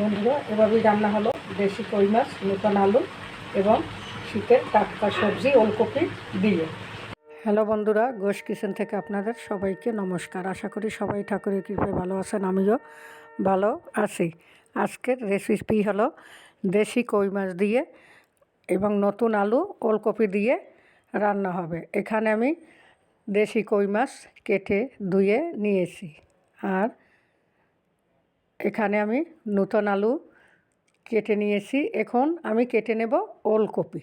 বন্ধুরা, এভাবেই রান্না হলো দেশি কই মাছ, নতুন আলু এবং শীতের টাটকা সবজি, ওলকপি দিয়ে। হ্যালো বন্ধুরা গোশ কিচেন থেকে আপনাদের সবাইকে নমস্কার। আশা করি সবাই ঠাকুরের কৃপায় ভালো আছেন, আমিও ভালো আছি। আজকের রেসিপি হলো দেশি কই মাছ দিয়ে এবং নতুন আলু, ওলকপি দিয়ে রান্না হবে। এখানে আমি দেশি কই মাছ কেটে ধুয়ে নিয়েছি। আর এখানে আমি নতুন আলু কেটে নিয়েছি। এখন আমি কেটে নেব ওলকপি।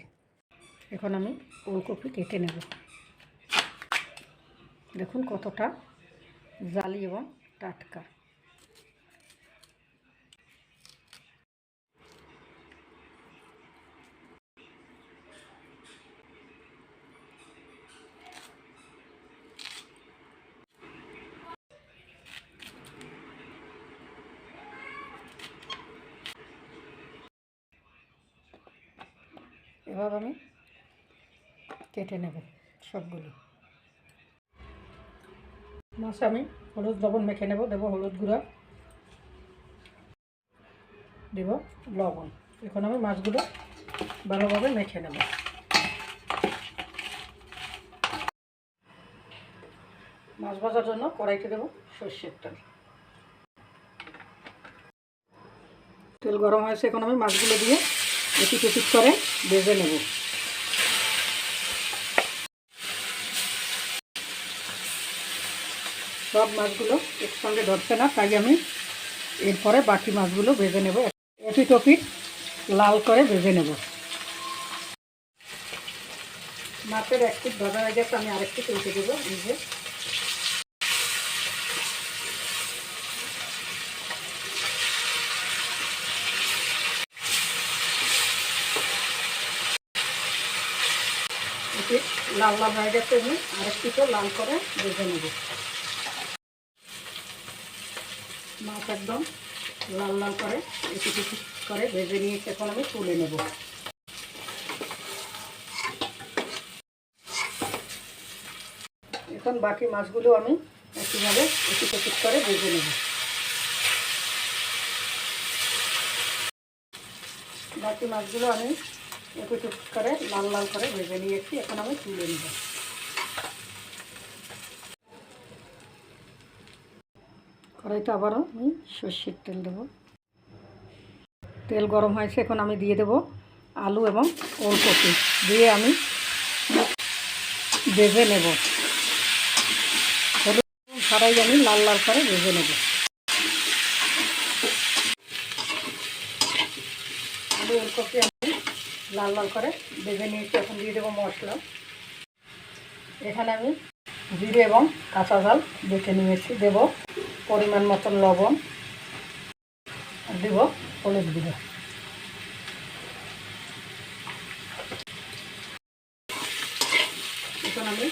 এখন আমি ওলকপি কেটে নেব। দেখুন কতটা জালি এবং টাটকা। এবার আমি কেটে নেব সবগুলো। মাছ আমি হলুদ, লবণ মেখে নেব, দেবো হলুদ গুঁড়া, দেব লবণ। এখন আমি মাছগুলো ভালোভাবে মেখে নেব। মাছ ভাজার জন্য কড়াইতে দেবো সর্ষের তেল। তেল গরম হয়েছে, এখন আমি মাছগুলো দিয়ে এপিট এপিট করে ভেজে নেব। সব মাছগুলো একসঙ্গে ধরছে না, তাই আমি এরপরে বাকি মাছগুলো ভেজে নেব। এপিট ওপিট লাল করে ভেজে নেব। মাছের এক পিট হয়ে গেছে, আমি আরেকটি তুলতে দেবো নিজে লাল লাল হয়ে গেছে আমি আরেকটিকেও লাল করে ভেজে নেব। মাছ একদম লাল লাল করে, একটু কিছু করে ভেজে নিয়ে এখন আমি তুলে নেব। এখন বাকি মাছগুলো আমি একইভাবে একটু কিছু করে ভেজে নেব। বাকি মাছগুলো আমি একটু টুক করে, লাল লাল করে ভেজে নিয়েছি, এখন আমি তুলে নেব। কড়াইতে আবারও আমি সর্ষের তেল দেব। তেল গরম হয়েছে, এখন আমি দিয়ে দেব আলু এবং ওলকপি। দিয়ে আমি ভেজে নেব। হলুদ ছাড়াই আমি লাল লাল করে ভেজে নেব। আলু, ওলকপি লাল লাল করে ভেজে নিয়েছি। এখন দিয়ে দেবো মশলা। এখানে আমি জিরে এবং কাঁচা ঝাল বেটে নিয়েছি। দেব পরিমাণ মতন লবণ। দেব হলুদ গুঁড়ো। এখন আমি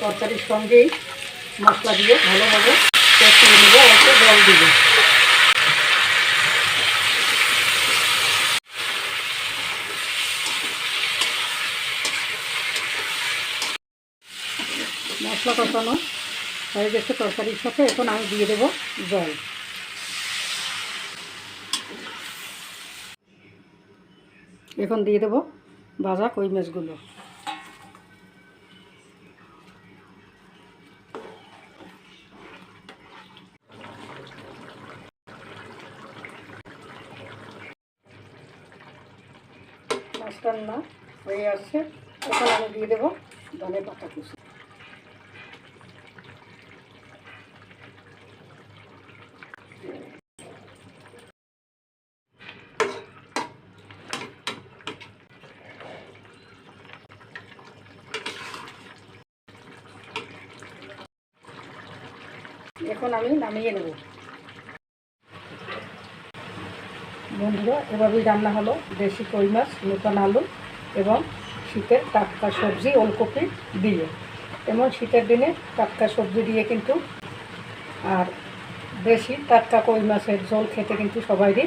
তরকারির সঙ্গেই মশলা দিয়ে ভালোভাবে আর জল দিব। মশলা কষানো হয়ে গেছে তরকারির সাথে। এখন আমি দিয়ে দেবো জল। এখন দিয়ে দেবো ভাজা কই মাছগুলো। মাছ রান্না হয়ে আসছে। এখন আমি দিয়ে দেবো ধনে পাতা কুচি। এখন আমি নামিয়ে নেব। বন্ধুরা, এভাবেই রান্না হলো দেশি কই মাছ, নতুন আলু এবং শীতের টাটকা সবজি, ওলকপি দিয়ে। এমন শীতের দিনে টাটকা সবজি দিয়ে কিন্তু আর দেশি টাটকা কই মাছের ঝোল খেতে কিন্তু সবাইরই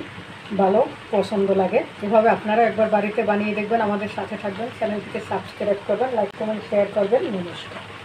ভালো পছন্দ লাগে। এভাবে আপনারা একবার বাড়িতে বানিয়ে দেখবেন, আমাদের সাথে থাকবেন, চ্যানেলটিকে সাবস্ক্রাইব করবেন, লাইক, কমেন্ট, শেয়ার করবেন। নমস্কার।